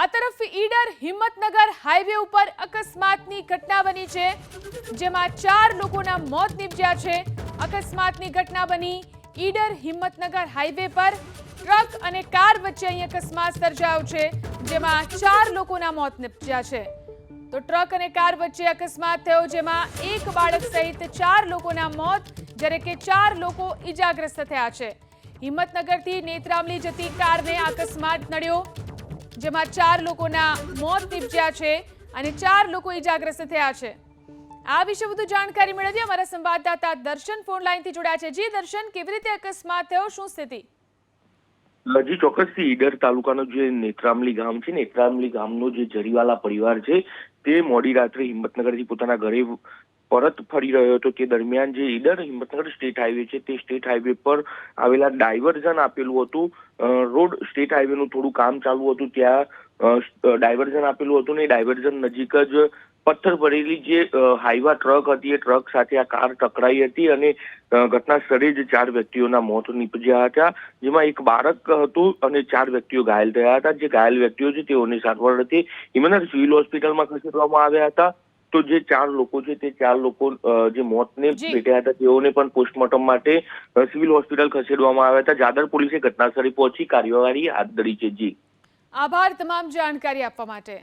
આ તરફ ઈડર હિંમતનગર હાઈવે ઉપર અકસ્માતની ઘટના બની છે, જેમાં ચાર લોકોના મોત નીપજ્યા છે. અકસ્માતની ઘટના બની ઈડર હિંમતનગર હાઈવે પર ટ્રક અને કાર વચ્ચે અહીં અકસ્માત સર્જાયો છે, જેમાં ચાર લોકોના મોત નીપજ્યા છે. તો ટ્રક અને કાર વચ્ચે અકસ્માત થયો, જેમાં એક બાળક સહિત ચાર લોકોના મોત, જ્યારે કે ચાર લોકો ઈજાગ્રસ્ત થયા છે. હિંમતનગરથી નેત્રામલી જતી કારને અકસ્માત નડ્યો. જેમાં ચાર લોકોના મોત નીપજ્યા છે અને ચાર લોકો ઈજાગ્રસ્ત થયા છે. આ વિશે વધુ જાણકારી મેળવીએ અમારા સંવાદદાતા દર્શન ફોન લાઈનથી જોડાયા છે. જી દર્શન, કેવી રીતે અકસ્માત થયો? શું સ્થિતિ? હજી ચોક્કસથી ઈડર તાલુકાનું જે નેત્રામલી ગામ છે, નેત્રામલી ગામનો જે જરીવાલા પરિવાર છે, તે મોડી રાત્રે હિંમતનગરથી પોતાના ઘરે પરત ફરી રહ્યો હતો. તે દરમિયાન જે ઈડર હિંમતનગર સ્ટેટ હાઈવે છે, તે સ્ટેટ હાઈવે પર આવેલા ડાયવર્ઝન આપેલું હતું. રોડ સ્ટેટ હાઈવેનું થોડું કામ ચાલુ હતું. ત્યાં ડાયવર્ઝન આપેલું હતું ને ડાયવર્ઝન નજીક જ પથ્થર ભરેલી જે હાઈવા ટ્રક હતી એ ટ્રક સાથે આ કાર ટકરાઈ હતી અને ઘટના સ્થળે જ ચાર વ્યક્તિઓના મોત નીપજ્યા હતા જેમાં એક બાળક હતું અને ચાર વ્યક્તિઓ ઘાયલ થયા હતા જે ઘાયલ વ્યક્તિઓ છે તેઓની સારવાર હતી હિમનર સિવિલ હોસ્પિટલમાં ખસેડવામાં આવ્યા હતા. તો જે ચાર લોકો છે તે ચાર લોકો જે મોતને ભેટ્યા હતા તેઓને પણ પોસ્ટમોર્ટમ માટે સિવિલ હોસ્પિટલ ખસેડવામાં આવ્યા હતા. જાદર પોલીસે ઘટનાસ્થળે પહોંચી કાર્યવાહી હાથ ધરી છે જી. આભાર તમામ જાણકારી આપવા માટે.